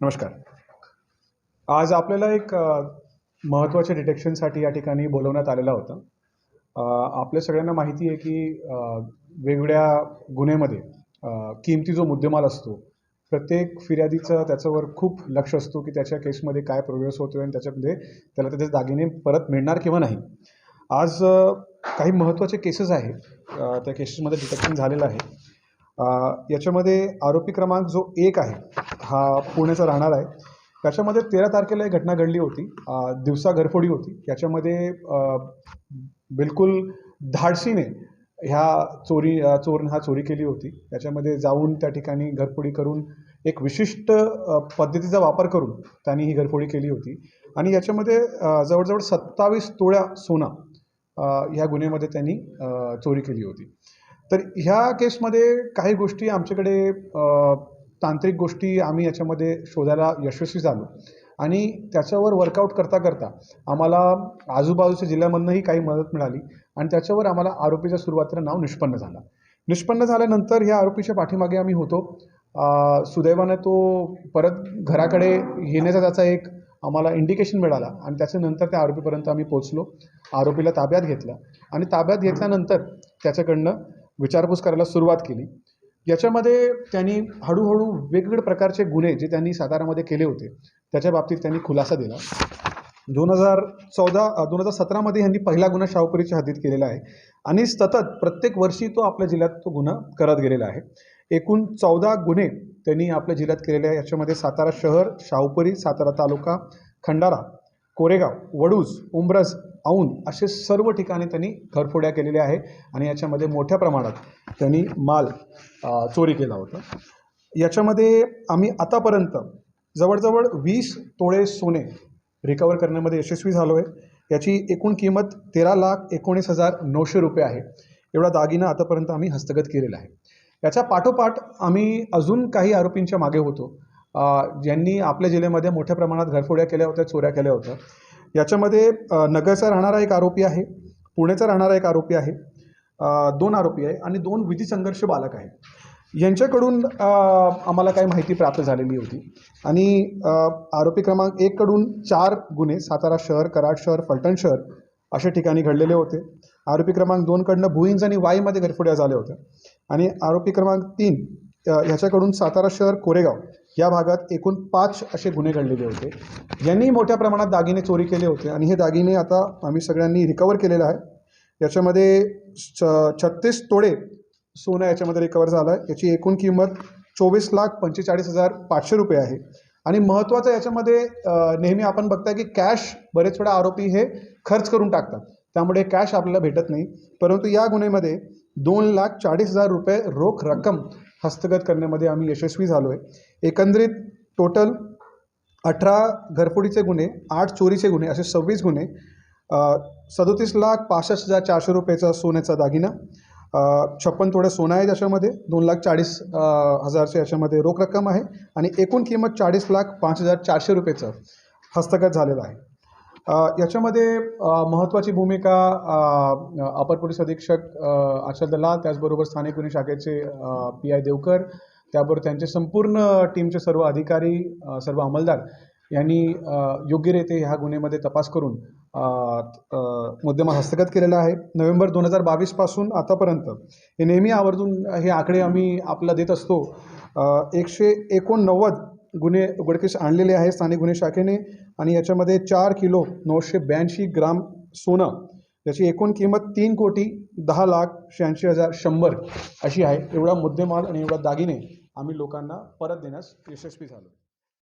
नमस्कार. आज आपल्याला एक महत्त्वाच्या डिटेक्शनसाठी या ठिकाणी बोलवण्यात आलेला होता. आपल्या सगळ्यांना माहिती आहे की वेगवेगळ्या गुन्ह्यामध्ये किमती जो मुद्देमाल असतो प्रत्येक फिर्यादीचं त्याच्यावर खूप लक्ष असतो की त्याच्या केसमध्ये काय प्रोग्रेस होतो आणि त्याच्यामध्ये त्याला त्याचे दागिने परत मिळणार किंवा नाही. आज काही महत्त्वाचे केसेस आहेत त्या केसेसमध्ये डिटेक्शन झालेलं आहे. याच्यामध्ये आरोपी क्रमांक जो एक आहे हा पुणेचा राहणार आहे. त्याच्यामध्ये तेरा तारखेला एक घटना घडली होती. दिवसा घरफोडी होती. याच्यामध्ये बिलकुल धाडसीने ह्या चोरी चोर चोरनं हा चोरी केली होती. त्याच्यामध्ये जाऊन त्या ठिकाणी घरफोडी करून एक विशिष्ट पद्धतीचा वापर करून त्यांनी ही घरफोडी केली होती. आणि याच्यामध्ये जवळजवळ सत्तावीस तोळ्या सोना ह्या गुन्ह्यामध्ये त्यांनी चोरी केली होती. तर ह्या केसमध्ये काही गोष्टी आमच्याकडे तांत्रिक गोष्टी आम्ही याच्यामध्ये शोधायला यशस्वी झालो. आणि त्याच्यावर वर्कआउट करता करता आम्हाला आजूबाजूच्या जिल्ह्यामधनंही काही मदत मिळाली आणि त्याच्यावर आम्हाला आरोपीच्या सुरुवातीला नाव निष्पन्न झालं. निष्पन्न झाल्यानंतर ह्या आरोपीच्या पाठीमागे आम्ही होतो. सुदैवाने तो परत घराकडे येण्याचा त्याचा एक आम्हाला इंडिकेशन मिळाला आणि त्याच्यानंतर त्या आरोपीपर्यंत आम्ही पोचलो आरोपीला ताब्यात घेतलं आणि ताब्यात घेतल्यानंतर त्याच्याकडनं विचारपूस करायला सुरुवात केली. याच्यामध्ये त्यांनी हळूहळू वेगवेगळे प्रकारचे गुन्हे जे त्यांनी सातारामध्ये केले होते त्याच्या बाबतीत त्यांनी खुलासा दिला. दोन हजार चौदा दोन हजार सतरामध्ये यांनी पहिला गुन्हा शाहूपुरीच्या हद्दीत केलेला आहे. आणि सतत प्रत्येक वर्षी तो आपल्या जिल्ह्यात तो गुन्हा करत गेलेला आहे. एकूण चौदा गुन्हे त्यांनी आपल्या जिल्ह्यात केलेले आहे. याच्यामध्ये सातारा शहर शाहूपुरी सातारा तालुका खंडारा. कोरेगाव वडूज उंब्रज औंध असे सर्व ठिकाणी त्यांनी घरफोड्या केलेल्या आहे आणि याच्यामध्ये मोठ्या प्रमाणात त्यांनी माल चोरी केला होता. याच्यामध्ये आम्ही आतापर्यंत जवळजवळ वीस तोळे सोने रिकवर करण्यामध्ये यशस्वी झालो आहे याची एकूण किंमत तेरा लाख एकोणीस हजार नऊशे रुपये आहे. एवढा दागिना आतापर्यंत आम्ही हस्तगत केलेला आहे. याच्या पाठोपाठ आम्ही अजून काही आरोपींच्या मागे होतो. ज्यांनी आपल्या जिल्ह्यामध्ये मोठ्या प्रमाणात घरफोड्या केल्या होत्या चोऱ्या केल्या होत्या. याच्यामध्ये नगरचा राहणारा एक आरोपी आहे पुणेचा राहणारा एक आरोपी आहे दोन आरोपी आहे आणि दोन विधी संघर्ष बालक आहेत. यांच्याकडून आम्हाला काही माहिती प्राप्त झालेली होती. आणि आरोपी क्रमांक एककडून चार गुन्हे सातारा शहर कराड शहर फलटण शहर अशा ठिकाणी घडलेले होते. आरोपी क्रमांक दोनकडनं भुईंज आणि वाईमध्ये घरफोड्या झाल्या होत्या. आणि आरोपी क्रमांक तीन ह्याच्याकडून सातारा शहर कोरेगाव या भागात एकूण पाच असे गुन्हे घडलेले होते. यांनी मोठ्या प्रमाणात दागिने चोरी केले होते आणि हे दागिने आता आम्ही सगळ्यांनी रिकवर केलेलं आहे याच्यामध्ये छ छत्तीस तोडे सोनं याच्यामध्ये रिकवर झालं आहे याची एकूण किंमत चोवीस लाख पंचेचाळीस हजार पाचशे रुपये आहे. आणि महत्त्वाचं याच्यामध्ये नेहमी आपण बघताय की कॅश बरेच वेळा आरोपी हे खर्च करून टाकतात. त्यामुळे कॅश आपल्याला भेटत नाही. परंतु या गुन्ह्यामध्ये दोन लाख चाळीस हजार रुपये रोख रक्कम हस्तगत करण्यामध्ये आम्ही यशस्वी झालो आहे एकंदरीत टोटल अठरा घरफोडीचे गुन्हे आठ चोरीचे गुन्हे असे सव्वीस गुन्हे सदोतीस लाख पासष्ट हजार चारशे रुपयाचा सोन्याचा दागिना छप्पन थोडं सोनं आहे त्याच्यामध्ये दोन लाख चाळीस हजारचे याच्यामध्ये रोख रक्कम आहे आणि एकूण किंमत चाळीस लाख पाच हजार चारशे रुपयेचं हस्तगत झालेलं आहे. याच्यामध्ये महत्त्वाची भूमिका अपर पोलीस अधीक्षक आचल दलाल त्याचबरोबर स्थानिक गुन्हे शाखेचे पी आय देवकर त्याबरोबर त्यांचे संपूर्ण टीमचे सर्व अधिकारी सर्व अंमलदार यांनी योग्यरीते योग्यरीत्या ह्या गुन्ह्यामध्ये तपास करून मुद्देमा हस्तगत केलेला आहे. नोव्हेंबर दोन हजार बावीसपासून आतापर्यंत हे नेहमी आवर्जून हे आकडे आम्ही आपला देत असतो. एकशे एकोणनव्वद गुन्हे उघडकीस आणलेले आहे स्थानिक गुन्हे शाखेने आणि याच्यामध्ये चार किलो नऊशे ब्याऐंशी ग्राम सोनं याची एकूण किंमत तीन कोटी दहा लाख शहाऐंशी हजार शंभर अशी आहे. एवढा मुद्देमाल आणि एवढा दागिने आम्ही लोकांना परत देण्यास यशस्वी झालो.